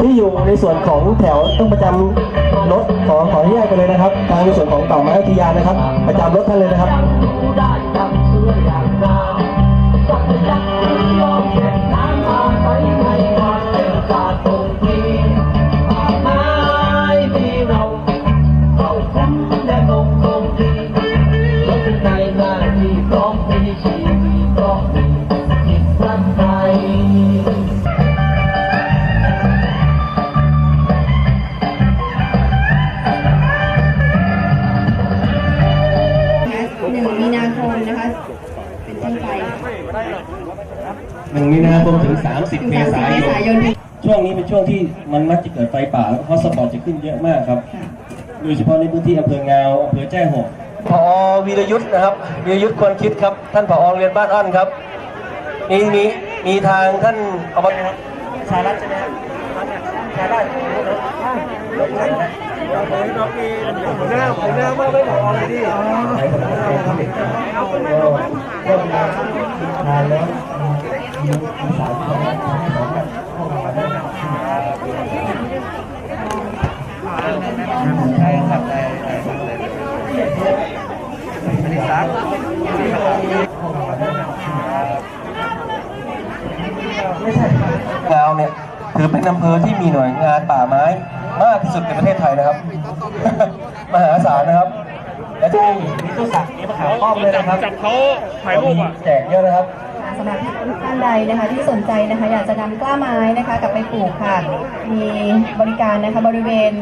ที่อยู่ในส่วนของแถวต้องประจำรถขอขออนุญาตกันเลยนะครับ ทางในส่วนของต่าไม้อุทยานนะครับ ประจำรถท่านเลยนะครับ ไปหนึ่งมีนาคมถึง 30ถึงเมสามสิบษาเมยษานยน ช่วงนี้เป็นช่วงที่มันมักจะเกิดไฟป่าแล้วฮอตสปอตจะขึ้นเยอะมากครับค่ะโดยเฉพาะในพื้นที่อำเภองาวอำเภอแจ้ห่มพอวีรยุทธ์นะครับวีรยุทธ์ควรคิดครับ ท่านผอโรงเรียนบ้านอ้อนครับมีมีมีทางท่านอบตชาลัดใช่ไหมครับชาลัดหัวหน้าหัวหน้ามาไม่ผอเลยดิ ก็มีทานแล้วมีมีสามคนให้สองแบบเข้ามาได้ใช่ครับได้ได้ครับได้ไม่ได้ซักไม่ใช่งาวเนี่ยถือเป็นอำเภอที่มีหน่วยงานป่าไม้ มากที่สุดในประเทศไทยนะครับ มหาศาลนะครับ และที่นี่มีต้นสักมีมะขามป้อมเลยนะครับจับเขาถ่ายรูปอะแจกเยอะนะครับค่ะสำหรับท่านใดนะคะที่สนใจนะคะอยากจะนำกล้าไม้นะคะกลับไปปลูกค่ะ มีบริการนะคะบริเวณ